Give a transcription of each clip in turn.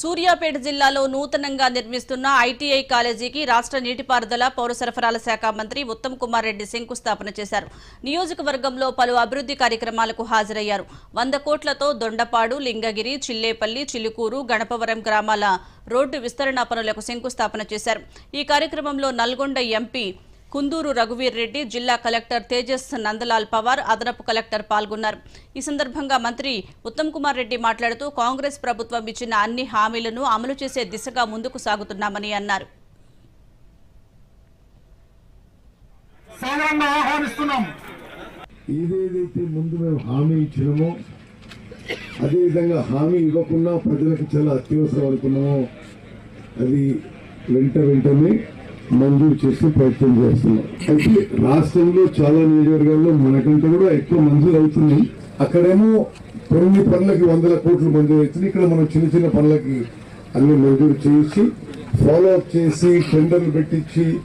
సూర్యాపేట జిల్లాలో నూతనంగా నిర్మిస్తున్న ఐటీఐ కాలేజీకి రాష్ట్ర నీటిపారుదల పౌర సరఫరాల శాఖ మంత్రి ఉత్తమ్ కుమార్ రెడ్డి శంకుస్థాపన చేశారు. నియోజకవర్గంలో పలు అభివృద్ధి కార్యక్రమాలకు హాజరయ్యారు. వంద కోట్లతో దొండపాడు లింగగిరి చిల్లేపల్లి చిలుకూరు గణపవరం గ్రామాల రోడ్డు విస్తరణ పనులకు శంకుస్థాపన చేశారు. ఈ కార్యక్రమంలో నల్గొండ ఎంపీ కుందూరు రఘువీర్ రెడ్డి జిల్లా కలెక్టర్ తేజస్ నందలాల్ పవార్ అదనపు కలెక్టర్ పాల్గొన్నారు. ఈ సందర్భంగా మంత్రి ఉత్తమ్ కుమార్ రెడ్డి మాట్లాడుతూ కాంగ్రెస్ ప్రభుత్వం ఇచ్చిన అన్ని హామీలను అమలు చేసే దిశగా ముందుకు సాగుతున్నామని అన్నారు. ఏదేదైతే ముందు మేము హామీ ఇచ్చినామో అదేవిధంగా హామీ ఇవ్వకుండా ప్రజలకు చాలా అత్యవసరం అనుకున్నామో అది వెంట వెంటనే మంజూరు చేసి ప్రయత్నం చేస్తున్నాం. అయితే రాష్ట్రంలో చాలా నియోజకవర్గాల్లో మనకంటే కూడా ఎక్కువ మంజూరు అవుతుంది అక్కడేమో కొన్ని పనులకి వందల కోట్లు మంజూరు అవుతుంది ఇక్కడ మనం చిన్న చిన్న పనులకి అన్ని మంజూరు చేసి ఫాలో అప్ చేసి టెండర్లు పెట్టించి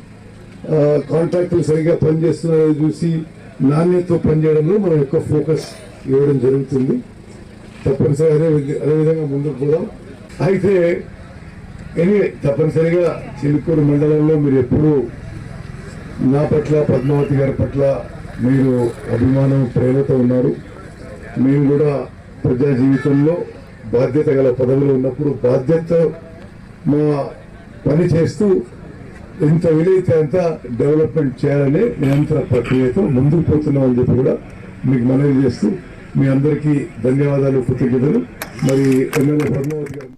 కాంట్రాక్టులు సరిగా పనిచేస్తున్నారో చూసి నాణ్యతతో పనిచేయడంలో మనం ఎక్కువ ఫోకస్ ఇవ్వడం జరుగుతుంది. తప్పనిసరి అదే విధ- అదే విధంగా ముందుకు పోదాం. అయితే కానీ తప్పనిసరిగా చిలుకూరు మండలంలో మీరు ఎప్పుడూ నా పట్ల పద్మావతి గారి పట్ల మీరు అభిమానం ప్రేమతో ఉన్నారు. మేము కూడా ప్రజా జీవితంలో బాధ్యత గల పదవులు ఉన్నప్పుడు బాధ్యత మా పని చేస్తూ ఎంత వీలైతే అంత డెవలప్మెంట్ చేయాలనే నిరంతర ప్రక్రియతో ముందుకు పోతున్నామని చెప్పి కూడా మీకు మనవి చేస్తూ మీ అందరికీ ధన్యవాదాలు కృతజ్ఞతలు. మరి ఎమ్మెల్యే పద్మావతి గారు.